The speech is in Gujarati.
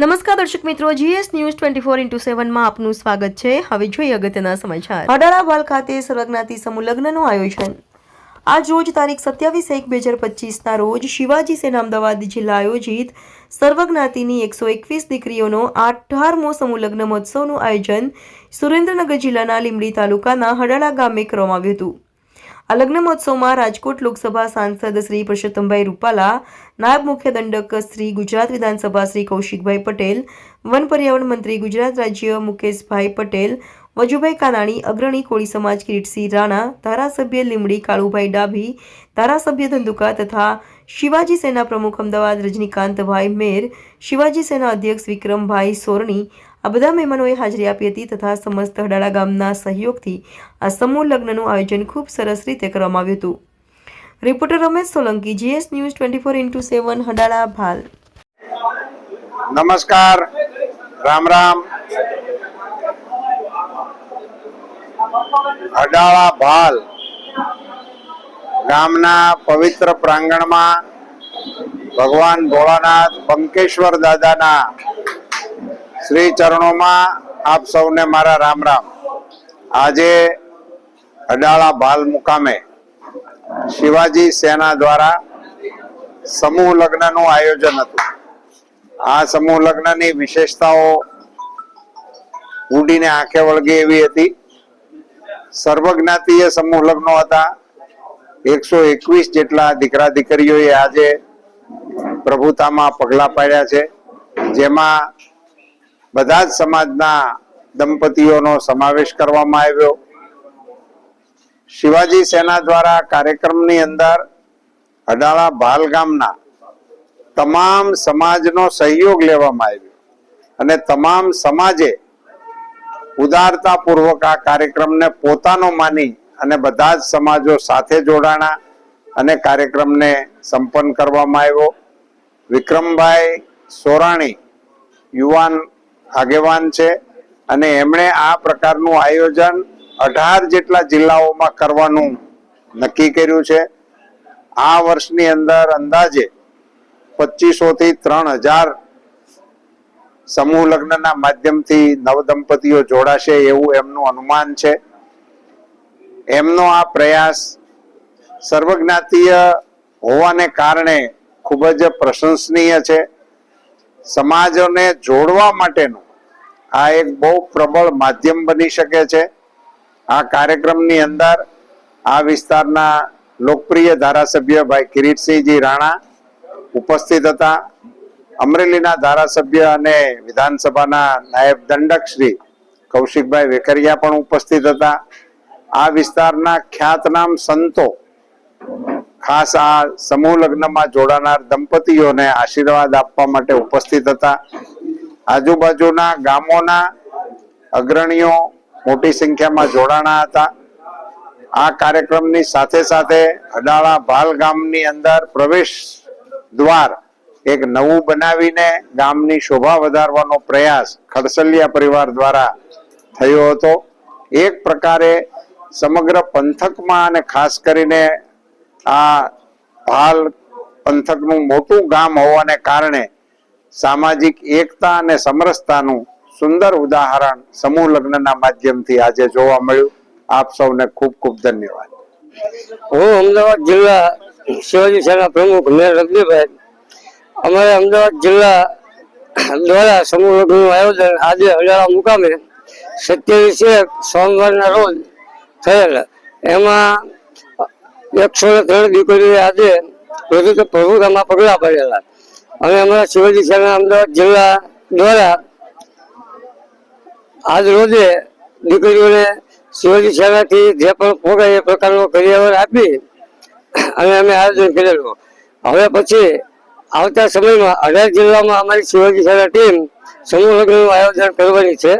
નમસ્કાર દર્શક મિત્રો GS news twenty four into સેવનમાં આપનું સ્વાગત છે. હવે જોઈએ અગત્યના સમાચાર. અડાળા વાલ ખાતે સર્વજ્ઞાતિ સમૂહ લગ્નનું આયોજન. આજ રોજ તારીખ સત્યાવીસ એક બે હજાર પચીસના રોજ શિવાજી સેના અમદાવાદ જિલ્લા આયોજિત સર્વજ્ઞાતિની એકસો એકવીસ દીકરીઓનો અઢારમો સમૂહ લગ્ન મહોત્સવનું આયોજન સુરેન્દ્રનગર જિલ્લાના લીંબડી તાલુકાના હડાળા ગામે કરવામાં આવ્યું હતું. આ લગ્ન મહોત્સવમાં રાજકોટ લોકસભા સાંસદ શ્રી પુરુષોત્તમભાઈ રૂપાલા, નાયબ મુખ્ય દંડક શ્રી ગુજરાત વિધાનસભા શ્રી કૌશિકભાઈ પટેલ, વન પર્યાવરણ મંત્રી ગુજરાત રાજ્ય મુકેશભાઈ પટેલ, વજુભાઈ કાનાણી, અગ્રણી કોળી સમાજ કિરીટસિંહ રાણા, ધારાસભ્ય લીમડી કાળુભાઈ ડાભી, ધારાસભ્ય ધંધુકા તથા શિવાજી સેના પ્રમુખ અમદાવાદ રજનીકાંતભાઈ મેર, શિવાજી સેના અધ્યક્ષ વિક્રમભાઈ સોરણી આ બધા મહેમાનોએ હાજરી આપી હતી તથા સમસ્ત હડાળા ગામના સહયોગથી આ સમૂહ લગ્નનું આયોજન ખૂબ સરસ રીતે કરવામાં આવ્યું હતું. Reporter Ramesh Solanki, GS news twenty four into seven, Hadala, Bhal. નમસ્કાર. રામ રામ. અડાળા ભાલ. ગામના પવિત્ર પ્રાંગણમાં ભગવાન ભોળાનાથ, બંકેશ્વર દાદાના શ્રી ચરણોમાં આપ સૌને મારા રામ રામ. આજે અડાળા ભાલ મુકામે શિવાજી સેના દ્વારા સમૂહ લગ્નનું આયોજન હતું. આ સમૂહ લગ્નની વિશેષતાઓ ઊંડીને આંખે વળગે એવી હતી. સર્વજ્ઞાતીય સમૂહ લગ્નો હતા. એકસો એકવીસ જેટલા દીકરા દીકરીઓએ આજે પ્રભુતામાં પગલા પાડ્યા છે. જેમાં બધા જ સમાજના દંપતીઓનો સમાવેશ કરવામાં આવ્યો. શિવાજી સેના દ્વારા કાર્યક્રમની અંદર અડાળા ભાલ ગામના તમામ સમાજનો સહયોગ લેવામાં આવ્યો અને તમામ સમાજે ઉદારતા પૂર્વક આ કાર્યક્રમને પોતાનો માની અને બધા જ સમાજો સાથે જોડાણા અને કાર્યક્રમને સંપન્ન કરવામાં આવ્યો. વિક્રમભાઈ સોરાણી યુવાન આગેવાન છે અને એમણે આ પ્રકારનું આયોજન અઢાર જેટલા જિલ્લાઓમાં કરવાનું નક્કી કર્યું છે. આ વર્ષની અંદર અંદાજે પચીસો થી ત્રણ હજાર સમૂહ લગ્નના માધ્યમથી નવદંપતીઓ જોડાશે એવું એમનું અનુમાન છે. એમનો આ પ્રયાસ સર્વજ્ઞાતીય હોવાને કારણે ખૂબ જ પ્રશંસનીય છે. સમાજોને જોડવા માટેનું આ એક બહુ પ્રબળ માધ્યમ બની શકે છે. આ કાર્યક્રમની અંદર આ વિસ્તારના લોકપ્રિય ધારાસભ્ય ભાઈ કિરીટસિંહજી રાણા ઉપસ્થિત હતા. અમરેલીના ધારાસભ્ય અને વિધાનસભાના નાયબ દંડક શ્રી કૌશિકભાઈ વેકરિયા પણ ઉપસ્થિત હતા. આ વિસ્તારના ખ્યાતનામ સંતો ખાસ આ સમૂહ લગ્નમાં જોડાનાર દંપતીઓને આશીર્વાદ આપવા માટે ઉપસ્થિત હતા. આજુબાજુના ગામોના અગ્રણીઓ મોટી સંખ્યામાં જોડાણા હતા. આ કાર્યક્રમની સાથે સાથે અડાળા ભાલ ગામની અંદર પ્રવેશ દ્વાર એક નવું બનાવીને ગામની શોભા વધારવાનો પ્રયાસ ખડસલિયા પરિવાર દ્વારા થયો હતો. એક પ્રકારે સમગ્ર પંથકમાં અને ખાસ કરીને આ ભાલ પંથકનું મોટું ગામ હોવાને કારણે સામાજિક એકતા અને સમરસતાનું સુંદર ઉદાહરણ સમૂહ લગ્નના માધ્યમથી આજે જોવા મળ્યું. આપ સૌને ખૂબ ખૂબ ધન્યવાદ. હું અમદાવાદ જિલ્લા શિવાજી સેના પ્રમુખ મેર રજનીભાઈ. અમારે અમદાવાદ જિલ્લા દ્વારા સમૂહ લગ્નનું આયોજન આજે હજારા મુકામે સત્યાવીસ એક સોમવારના રોજ થયેલ. એમાં એકસો ને ત્રણ દીકરીઓ આજે પ્રભુ પ્રભુતામાં પગલા પડેલા અને અમારા શિવાજી સેના અમદાવાદ જિલ્લા દ્વારા આજ રોજે દીકરીઓને શિવાજી સેનાથી જે પણ પોગાય એ પ્રકારનો કરિયાવર આપી અને અમે આયોજન કરેલું. હવે પછી આવતા સમયમાં અઢાર જિલ્લામાં અમારી શિવાજી સેના ટીમ સમૂહ લગ્નનું આયોજન કરવાની છે.